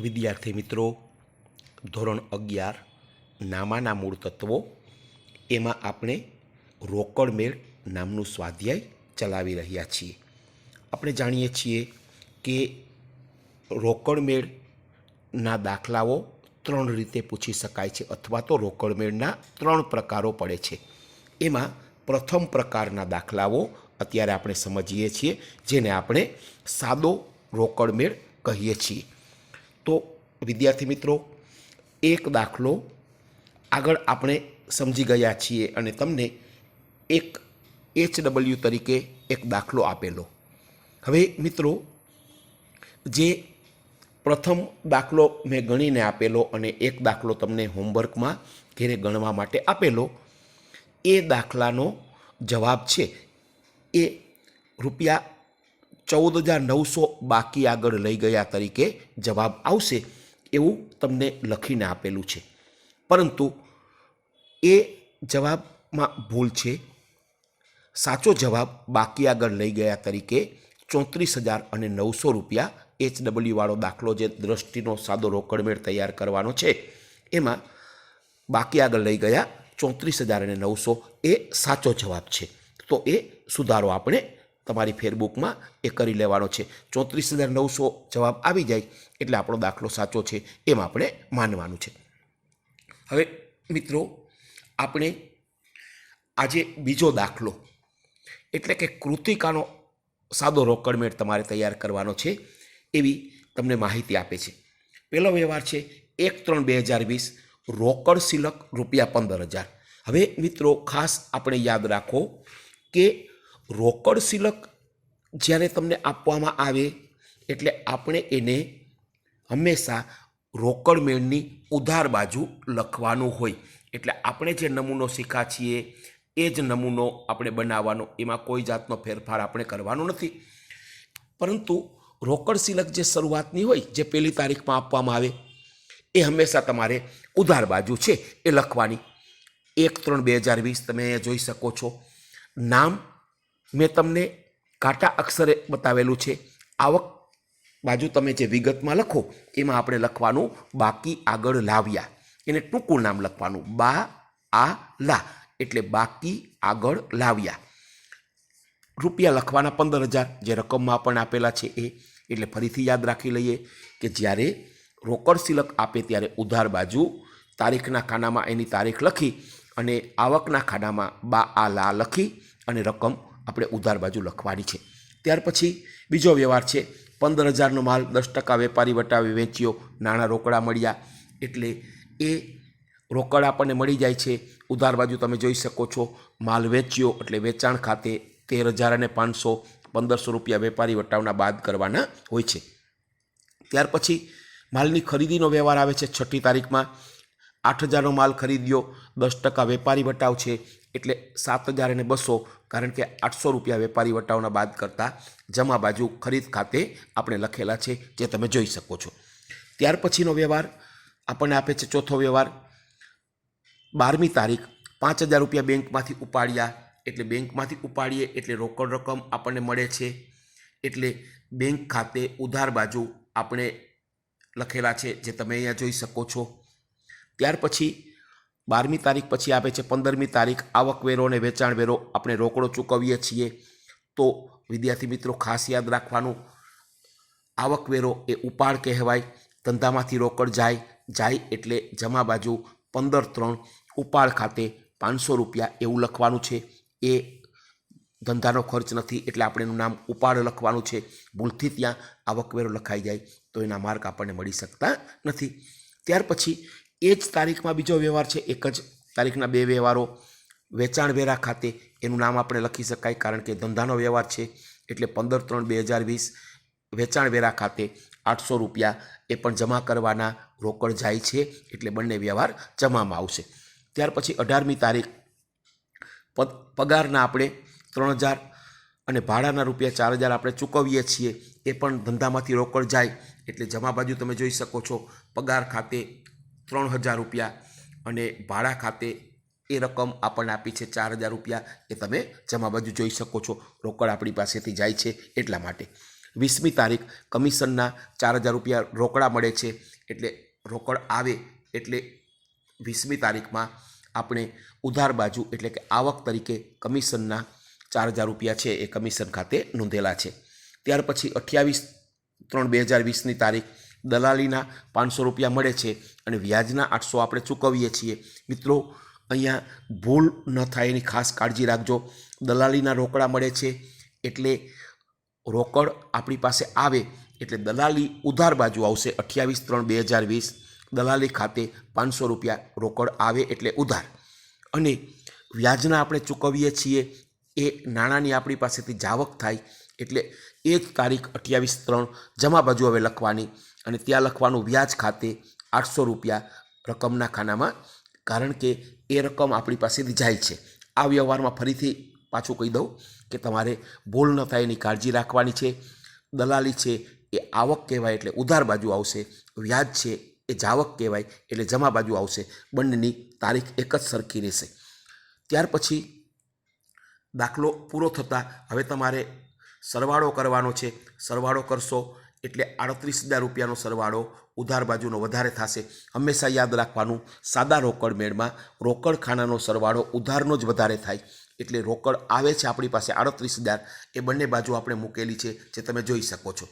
વિદ્યાર્થી મિત્રો, ધોરણ અગિયાર, નામાના મૂળ તત્વો, એમાં આપણે રોકડ મેળ નામનું સ્વાધ્યાય ચલાવી રહ્યા છીએ. આપણે જાણીએ છીએ કે રોકડ મેળના દાખલાઓ ત્રણ રીતે પૂછી શકાય છે અથવા તો રોકડ મેળના ત્રણ પ્રકારો પડે છે. એમાં પ્રથમ પ્રકારના દાખલાઓ અત્યારે આપણે સમજીએ છીએ, જેને આપણે સાદો રોકડ મેળ કહીએ છીએ. તો વિદ્યાર્થી મિત્રો, એક દાખલો આગળ આપણે સમજી ગયા છીએ અને તમને એક એચ ડબલ્યુ તરીકે એક દાખલો આપેલો. હવે મિત્રો, જે પ્રથમ દાખલો મેં ગણીને આપેલો અને એક દાખલો તમને હોમવર્કમાં ઘેરે ગણવા માટે આપેલો, એ દાખલાનો જવાબ છે એ રૂપિયા ચૌદ હજાર નવસો બાકી આગળ લઈ ગયા તરીકે જવાબ આવશે એવું તમને લખીને આપેલું છે. પરંતુ એ જવાબમાં ભૂલ છે. સાચો જવાબ બાકી આગળ લઈ ગયા તરીકે ચોત્રીસ હજાર અને નવસો રૂપિયા એચ ડબલ્યુવાળો દાખલો જે દ્રષ્ટિનો સાદો રોકડમેળ તૈયાર કરવાનો છે, એમાં બાકી આગળ લઈ ગયા ચોત્રીસ હજાર અને નવસો એ સાચો જવાબ છે. તો એ સુધારો આપણે તમારી ફેરબુકમાં એ કરી લેવાનો છે. ચોત્રીસ હજાર નવસો જવાબ આવી જાય એટલે આપણો દાખલો સાચો છે એમ આપણે માનવાનું છે. હવે મિત્રો, આપણે આજે બીજો દાખલો, એટલે કે કૃતિકાનો સાદો રોકડમેળ તમારે તૈયાર કરવાનો છે એવી તમને માહિતી આપે છે. પહેલો વ્યવહાર છે એક ત્રણ બે હજાર વીસ, રોકડ સિલક રૂપિયા પંદર હજાર. હવે મિત્રો, ખાસ આપણે યાદ રાખો કે રોકડ સિલક જ્યારે તમને આપવામાં આવે, એટલે આપણે એને હંમેશા રોકડ મેળની ઉધાર બાજુ લખવાનું હોય. એટલે આપણે જે નમૂનો શીખા છીએ, એ જ નમૂનો આપણે બનાવવાનો, એમાં કોઈ જાતનો ફેરફાર આપણે કરવાનો નથી. પરંતુ રોકડ સિલક જે શરૂઆતની હોય, જે પહેલી તારીખમાં આપવામાં આવે, એ હંમેશા તમારે ઉધાર બાજુ છે, એ લખવાની. એક ત્રણ બે હજાર વીસ તમે જોઈ શકો છો. નામ મેં તમને કાટા અક્ષરે બતાવેલું છે. આવક બાજુ તમે જે વિગતમાં લખો, એમાં આપણે લખવાનું બાકી આગળ લાવ્યા. એને ટૂંકું નામ લખવાનું, બા આ લા, એટલે બાકી આગળ લાવ્યા. રૂપિયા લખવાના પંદર હજાર, જે રકમમાં પણ આપેલા છે એ, એટલે ફરીથી યાદ રાખી લઈએ કે જ્યારે રોકડ સિલક આપે ત્યારે ઉધાર બાજુ તારીખના ખાનામાં એની તારીખ લખી અને આવકના ખાનામાં બા આ લા લખી અને રકમ આપણે ઉધાર બાજુ લખવાની છે. ત્યાર પછી બીજો વ્યવહાર છે પંદર હજારનો માલ દસ ટકા વેપારી વટાવે, વેચ્યો, નાણાં રોકડા મળ્યા. એટલે એ રોકડ આપણને મળી જાય છે. ઉધાર બાજુ તમે જોઈ શકો છો, માલ વેચ્યો એટલે વેચાણ ખાતે તેર હજાર અને પાંચસો, પંદરસો રૂપિયા વેપારી વટાવના બાદ કરવાના હોય છે. ત્યાર પછી માલની ખરીદીનો વ્યવહાર આવે છે છઠ્ઠી તારીખમાં. આઠ હજારનો માલ ખરીદ્યો, દસ ટકા વેપારી વટાવ છે, એટલે સાત હજાર અને બસો, કારણ કે આઠસો રૂપિયા વેપારી વટાવના બાદ કરતાં જમા બાજુ ખરીદ ખાતે આપણે લખેલા છે, જે તમે જોઈ શકો છો. ત્યાર પછીનો વ્યવહાર, આપણને આપે છે ચોથો વ્યવહાર. બારમી તારીખ, પાંચ હજાર રૂપિયા બેંકમાંથી ઉપાડ્યા, એટલે બેંકમાંથી ઉપાડીએ, એટલે રોકડ રકમ આપણને મળે છે, એટલે બેંક ખાતે ઉધાર બાજુ આપણે લખેલા છે, જે તમે અહીંયા જોઈ શકો છો. ત્યાર પછી બારમી તારીખ પછી આપે છે પંદરમી તારીખ. આવકવેરો અને વેચાણ વેરો આપણે રોકડો ચૂકવીએ છીએ. તો વિદ્યાર્થી મિત્રો ખાસ યાદ રાખવાનું આવકવેરો એ ઉપાડ કહેવાય, ધંધામાંથી રોકડ જાય જાય એટલે જમા બાજુ પંદર ત્રણ ઉપાડ ખાતે પાંચસો રૂપિયા એવું લખવાનું છે. એ ધંધાનો ખર્ચ નથી એટલે આપણે એનું નામ ઉપાડ લખવાનું છે. ભૂલથી ત્યાં આવકવેરો લખાઈ જાય તો એના માર્ક આપણને મળી શકતા નથી. ત્યાર પછી એ જ તારીખમાં બીજો વ્યવહાર છે. એક જ તારીખના બે વ્યવહારો. વેચાણ વેરા ખાતે એનું નામ આપણે લખી શકાય કારણ કે ધંધાનો વ્યવહાર છે. એટલે પંદર ત્રણ બે હજાર વીસ વેચાણ વેરા ખાતે આઠસો રૂપિયા એ પણ જમા કરવાના રોકડ જાય છે. એટલે બંને વ્યવહાર જમામાં આવશે. ત્યાર પછી અઢારમી તારીખ. પગારના આપણે ત્રણ હજાર અને ભાડાના રૂપિયા ચાર હજાર આપણે ચૂકવીએ છીએ. એ પણ ધંધામાંથી રોકડ જાય. એટલે જમા બાજુ તમે જોઈ શકો છો. પગાર ખાતે ત્રણ હજાર રૂપિયા અને ભાડા ખાતે એ રકમ આપણને આપી છે ચાર હજાર રૂપિયા. એ તમે જમા બાજુ જોઈ શકો છો. રોકડ આપણી પાસેથી જાય છે એટલા માટે. વીસમી તારીખ, કમિશનના ચાર હજાર રૂપિયા રોકડા મળે છે એટલે રોકડ આવે એટલે વીસમી તારીખમાં આપણે ઉધાર બાજુ એટલે કે આવક તરીકે કમિશનના ચાર હજાર રૂપિયા છે એ કમિશન ખાતે નોંધેલા છે. ત્યાર પછી અઠ્યાવીસ ત્રણ બે હજાર વીસની તારીખ દલાલીના પાંચસો રૂપિયા મળે છે અને વ્યાજના આઠસો આપણે ચૂકવીએ છીએ. મિત્રો, અહીંયા ભૂલ ન થાય, એની ખાસ કાળજી રાખજો. દલાલીના રોકડા મળે છે એટલે રોકડ આપણી પાસે આવે એટલે દલાલી ઉધાર બાજુ આવશે અઠ્યાવીસ ત્રણ બે હજાર વીસ. દલાલી ખાતે પાંચસો રૂપિયા રોકડ આવે એટલે ઉધાર. અને વ્યાજના આપણે ચૂકવીએ છીએ એ નાણાંની આપણી પાસેથી જાવક થાય એટલે એ જ તારીખ અઠ્યાવીસ ત્રણ જમા બાજુ હવે લખવાની અને ત્યાં લખવાનું વ્યાજ ખાતે આઠસો રૂપિયા રકમના ખાનામાં, કારણ કે એ રકમ આપણી પાસેથી જાય છે. આ વ્યવહારમાં ફરીથી પાછું કહી દઉં કે તમારે ભૂલ ન થાય, એની કાળજી રાખવાની છે. દલાલી છે એ આવક કહેવાય એટલે ઉધાર બાજુ આવશે, વ્યાજ છે એ જાવક કહેવાય એટલે જમા બાજુ આવશે. બંનેની તારીખ એક જ સરખી રહેશે. ત્યાર પછી દાખલો પૂરો થતાં હવે તમારે સરવાળો કરવાનો છે. સરવાળો કરશો એટલે આડત્રીસ હજાર રૂપિયાનો સરવાળો ઉધાર બાજુનો વધારે થશે. હંમેશા યાદ રાખવાનું, સાદા રોકડ મેળમાં રોકડ ખાનાનો સરવાળો ઉધારનો જ વધારે થાય. એટલે રોકડ આવે છે આપણી પાસે આડત્રીસ હજાર, એ બંને બાજુ આપણે મૂકેલી છે જે તમે જોઈ શકો છો.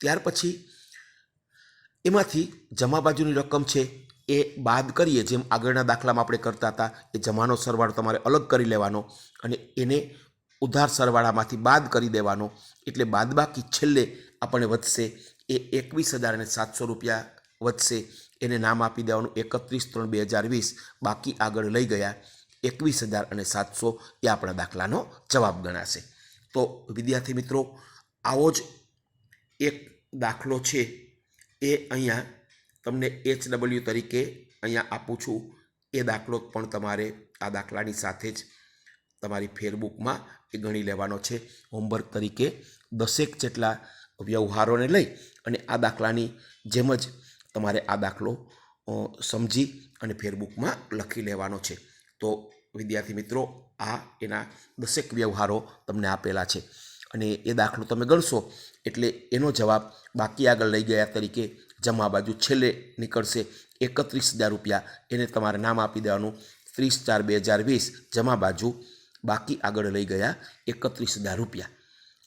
ત્યાર પછી એમાંથી જમા બાજુની રકમ છે એ બાદ કરીએ, જેમ આગળના દાખલામાં આપણે કરતા હતા, એ જમાનો સરવાળો તમારે અલગ કરી લેવાનો અને એને ઉધાર સરવાળામાંથી બાદ કરી દેવાનો. એટલે બાદબાકી છેલ્લે આપણને વધશે, એ એકવીસ હજાર અને સાતસો રૂપિયા વધશે. એને નામ આપી દેવાનું એકત્રીસ ત્રણ બે હજાર વીસ. બાકી આગળ લઈ ગયા એકવીસ હજાર અને સાતસો, એ આપણા દાખલાનો જવાબ ગણાશે. તો વિદ્યાર્થી મિત્રો, આવો જ એક દાખલો છે. એ અહીંયા તમને એચ ડબલ્યુ તરીકે અહીંયા આપું છું. એ દાખલો પણ તમારે આ દાખલાની સાથે જ તમારી ફેરબુકમાં એ ગણી લેવાનો છે. હોમવર્ક તરીકે દસેક જેટલા વ્યવહારોને લઈ અને આ દાખલાની જેમ જ તમારે આ દાખલો સમજી અને ફેરબુકમાં લખી લેવાનો છે. તો વિદ્યાર્થી મિત્રો, આ એના દસેક વ્યવહારો તમને આપેલા છે. અને એ દાખલો તમે ગણશો એટલે એનો જવાબ બાકી આગળ લઈ ગયા તરીકે જમા બાજુ છેલ્લે નીકળશે એકત્રીસ હજાર રૂપિયા. એને તમારે નામ આપી દેવાનું ત્રીસ ચાર બે હજાર વીસ. જમા બાજુ બાકી આગળ લઈ ગયા એકત્રીસ હજાર રૂપિયા.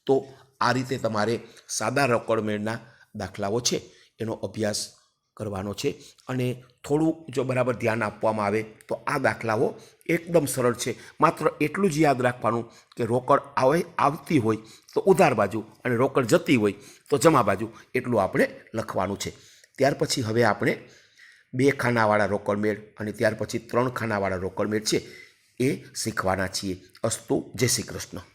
તો આ રીતે તમારે સાદા રોકડ દાખલાઓ છે. એનો અભ્યાસ કરવાનો છે અને થોડું જો બરાબર ધ્યાન આપવામાં આવે તો આ દાખલાઓ એકદમ સરળ છે. માત્ર એટલું જ યાદ રાખવાનું કે રોકડ આવે, આવતી હોય તો ઉધાર બાજુ અને રોકડ જતી હોય તો જમા બાજુ એટલું આપણે લખવાનું છે. ત્યાર પછી હવે આપણે બે ખાનાવાળા રોકડ મેળ અને ત્યાર પછી ત્રણ ખાનાવાળા રોકડ મેળ છે એ શીખવાના છીએ. અસ્તુ, જય શ્રી કૃષ્ણ.